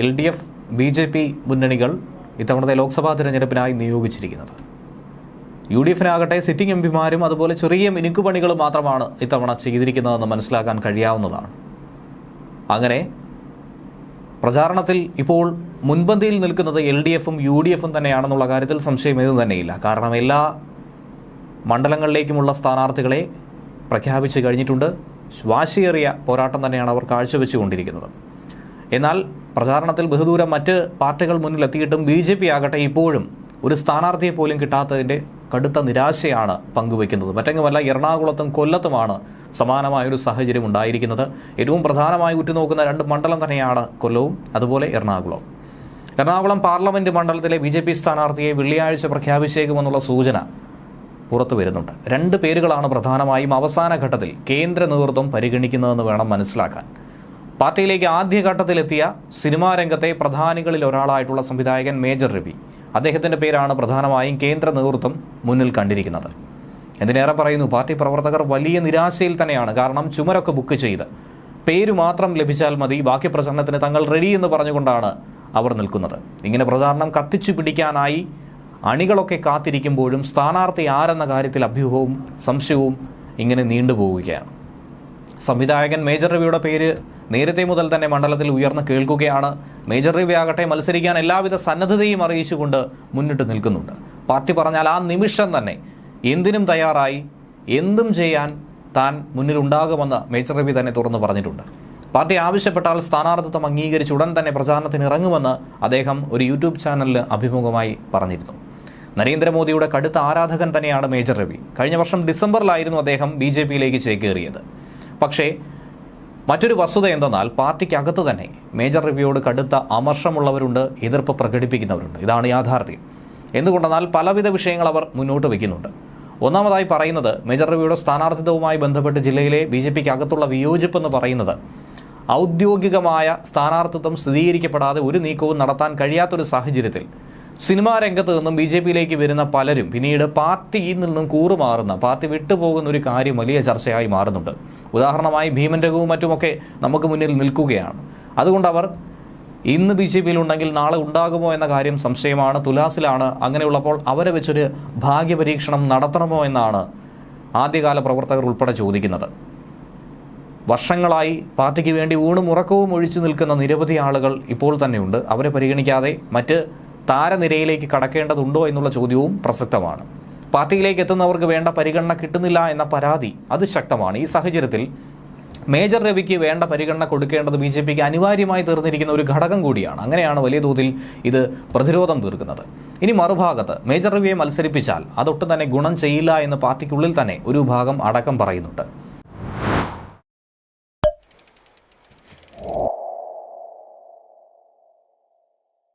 L D F B J P മുന്നണികൾ ഇത്തവണത്തെ ലോക്സഭാ തിരഞ്ഞെടുപ്പിനായി നിയോഗിച്ചിരിക്കുന്നത്. യു ഡി എഫിനാകട്ടെ സിറ്റിംഗ് എം പിമാരും അതുപോലെ ചെറിയ മിനുക്കുപണികളും മാത്രമാണ് ഇത്തവണ ചെയ്തിരിക്കുന്നതെന്ന് മനസ്സിലാക്കാൻ കഴിയാവുന്നതാണ്. അങ്ങനെ പ്രചാരണത്തിൽ ഇപ്പോൾ മുൻപന്തിയിൽ നിൽക്കുന്നത് എൽ ഡി എഫും യു ഡി എഫും തന്നെയാണെന്നുള്ള കാര്യത്തിൽ സംശയം ഇത് തന്നെയില്ല. കാരണം എല്ലാ മണ്ഡലങ്ങളിലേക്കുമുള്ള സ്ഥാനാർത്ഥികളെ പ്രഖ്യാപിച്ചു കഴിഞ്ഞിട്ടുണ്ട്. വാശിയേറിയ പോരാട്ടം തന്നെയാണ് അവർ കാഴ്ചവെച്ചുകൊണ്ടിരിക്കുന്നത്. എന്നാൽ പ്രചാരണത്തിൽ ബഹുദൂരം മറ്റ് പാർട്ടികൾ മുന്നിലെത്തിയിട്ടും ബി ജെ പി ആകട്ടെ ഇപ്പോഴും ഒരു സ്ഥാനാർത്ഥിയെ പോലും കിട്ടാത്തതിന്റെ കടുത്ത നിരാശയാണ് പങ്കുവയ്ക്കുന്നത്. മറ്റെങ്ങുമല്ല എറണാകുളത്തും കൊല്ലത്തുമാണ് സമാനമായൊരു സാഹചര്യം ഉണ്ടായിരിക്കുന്നത്. ഏറ്റവും പ്രധാനമായി ഉറ്റുനോക്കുന്ന രണ്ട് മണ്ഡലം തന്നെയാണ് കൊല്ലവും അതുപോലെ എറണാകുളവും. എറണാകുളം പാർലമെന്റ് മണ്ഡലത്തിലെ ബി ജെ പി സ്ഥാനാർത്ഥിയെ വെള്ളിയാഴ്ച പ്രഖ്യാപിച്ചേക്കുമെന്നുള്ള സൂചന പുറത്തു വരുന്നുണ്ട്. രണ്ട് പേരുകളാണ് പ്രധാനമായും അവസാന ഘട്ടത്തിൽ കേന്ദ്ര നേതൃത്വം പരിഗണിക്കുന്നതെന്ന് വേണം മനസ്സിലാക്കാൻ. പാർട്ടിയിലേക്ക് ആദ്യഘട്ടത്തിലെത്തിയ സിനിമാ രംഗത്തെ പ്രധാനികളിൽ ഒരാളായിട്ടുള്ള സംവിധായകൻ മേജർ രവി. അദ്ദേഹത്തിന്റെ പേരാണ് പ്രധാനമായും കേന്ദ്ര നേതൃത്വം മുന്നിൽ കണ്ടിരിക്കുന്നത്. എന്തിനേറെ പറയുന്നു പാർട്ടി പ്രവർത്തകർ വലിയ നിരാശയിൽ തന്നെയാണ്. കാരണം ചുമരൊക്കെ ബുക്ക് ചെയ്ത് പേര് മാത്രം ലഭിച്ചാൽ മതി ബാക്കി പ്രചരണത്തിന് തങ്ങൾ റെഡി എന്ന് പറഞ്ഞുകൊണ്ടാണ് അവർ നിൽക്കുന്നത്. ഇങ്ങനെ പ്രചാരണം കത്തിച്ചു പിടിക്കാനായി അണികളൊക്കെ കാത്തിരിക്കുമ്പോഴും സ്ഥാനാർത്ഥി ആരെന്ന കാര്യത്തിൽ അഭ്യൂഹവും സംശയവും ഇങ്ങനെ നീണ്ടുപോവുകയാണ്. സംവിധായകൻ മേജർ രവിയുടെ പേര് നേരത്തെ മുതൽ തന്നെ മണ്ഡലത്തിൽ ഉയർന്നു കേൾക്കുകയാണ്. മേജർ രവി ആകട്ടെ മത്സരിക്കാൻ എല്ലാവിധ സന്നദ്ധതയും അറിയിച്ചുകൊണ്ട് മുന്നിട്ട് നിൽക്കുന്നുണ്ട്. പാർട്ടി പറഞ്ഞാൽ ആ നിമിഷം തന്നെ എന്തിനും തയ്യാറായി എന്തും ചെയ്യാൻ താൻ മുന്നിലുണ്ടാകുമെന്ന് മേജർ രവി തന്നെ തുറന്നു പറഞ്ഞിട്ടുണ്ട്. പാർട്ടി ആവശ്യപ്പെട്ടാൽ സ്ഥാനാർത്ഥിത്വം അംഗീകരിച്ച് ഉടൻ തന്നെ പ്രചാരണത്തിന് ഇറങ്ങുമെന്ന് അദ്ദേഹം ഒരു യൂട്യൂബ് ചാനലിൽ അഭിമുഖമായി പറഞ്ഞിരുന്നു. നരേന്ദ്രമോദിയുടെ കടുത്ത ആരാധകൻ തന്നെയാണ് മേജർ രവി കഴിഞ്ഞ വർഷം ഡിസംബറിലായിരുന്നു അദ്ദേഹം ബി ജെ പിയിലേക്ക് ചേക്കേറിയത്. പക്ഷേ മറ്റൊരു വസ്തുത എന്തെന്നാൽ പാർട്ടിക്കകത്ത് തന്നെ മേജർ രവിയോട് കടുത്ത അമർഷമുള്ളവരുണ്ട് എതിർപ്പ് പ്രകടിപ്പിക്കുന്നവരുണ്ട്. ഇതാണ് യാഥാർത്ഥ്യം. എന്തുകൊണ്ടെന്നാൽ പലവിധ വിഷയങ്ങൾ അവർ മുന്നോട്ട് വയ്ക്കുന്നുണ്ട്. ഒന്നാമതായി പറയുന്നത് മേജർ രവിയുടെ സ്ഥാനാർത്ഥിത്വവുമായി ബന്ധപ്പെട്ട് ജില്ലയിലെ ബി ജെ പിക്ക് അകത്തുള്ള വിയോജിപ്പ് എന്ന് പറയുന്നത് ഔദ്യോഗികമായ സ്ഥാനാർത്ഥിത്വം സ്ഥിരീകരിക്കപ്പെടാതെ ഒരു നീക്കവും നടത്താൻ കഴിയാത്തൊരു സാഹചര്യത്തിൽ സിനിമാ രംഗത്ത് നിന്നും ബി ജെ പിയിലേക്ക് വരുന്ന പലരും പിന്നീട് പാർട്ടിയിൽ നിന്നും കൂറുമാറുന്ന പാർട്ടി വിട്ടുപോകുന്ന ഒരു കാര്യം വലിയ ചർച്ചയായി മാറുന്നുണ്ട്. ഉദാഹരണമായി ഭീമൻ രഘുവും മറ്റുമൊക്കെ നമുക്ക് മുന്നിൽ നിൽക്കുകയാണ്. അതുകൊണ്ട് അവർ ഇന്ന് ബി ജെ പിയിലുണ്ടെങ്കിൽ നാളെ ഉണ്ടാകുമോ എന്ന കാര്യം സംശയമാണ് തുലാസിലാണ്. അങ്ങനെയുള്ളപ്പോൾ അവരെ വെച്ചൊരു ഭാഗ്യപരീക്ഷണം നടത്തണമോ എന്നാണ് ആദ്യകാല പ്രവർത്തകർ ഉൾപ്പെടെ ചോദിക്കുന്നത്. വർഷങ്ങളായി പാർട്ടിക്ക് വേണ്ടി ഊണും ഉറക്കവും ഒഴിച്ചു നിൽക്കുന്ന നിരവധി ആളുകൾ ഇപ്പോൾ തന്നെയുണ്ട്. അവരെ പരിഗണിക്കാതെ മറ്റ് താരനിരയിലേക്ക് കടക്കേണ്ടതുണ്ടോ എന്നുള്ള ചോദ്യവും പ്രസക്തമാണ്. പാർട്ടിയിലേക്ക് എത്തുന്നവർക്ക് വേണ്ട പരിഗണന കിട്ടുന്നില്ല എന്ന പരാതി. അത് ശക്തമാണ്. ഈ സാഹചര്യത്തിൽ മേജർ രവിക്ക് വേണ്ട പരിഗണന കൊടുക്കേണ്ടത് ബി ജെ പിക്ക് അനിവാര്യമായി തീർന്നിരിക്കുന്ന ഒരു ഘടകം കൂടിയാണ്. അങ്ങനെയാണ് വലിയ തോതിൽ ഇത് പ്രതിരോധം തീർക്കുന്നത്. ഇനി മറുഭാഗത്ത് മേജർ രവിയെ മത്സരിപ്പിച്ചാൽ അതൊട്ടും തന്നെ ഗുണം ചെയ്യില്ല എന്ന് പാർട്ടിക്കുള്ളിൽ തന്നെ ഒരു ഭാഗം അടക്കം പറയുന്നുണ്ട്.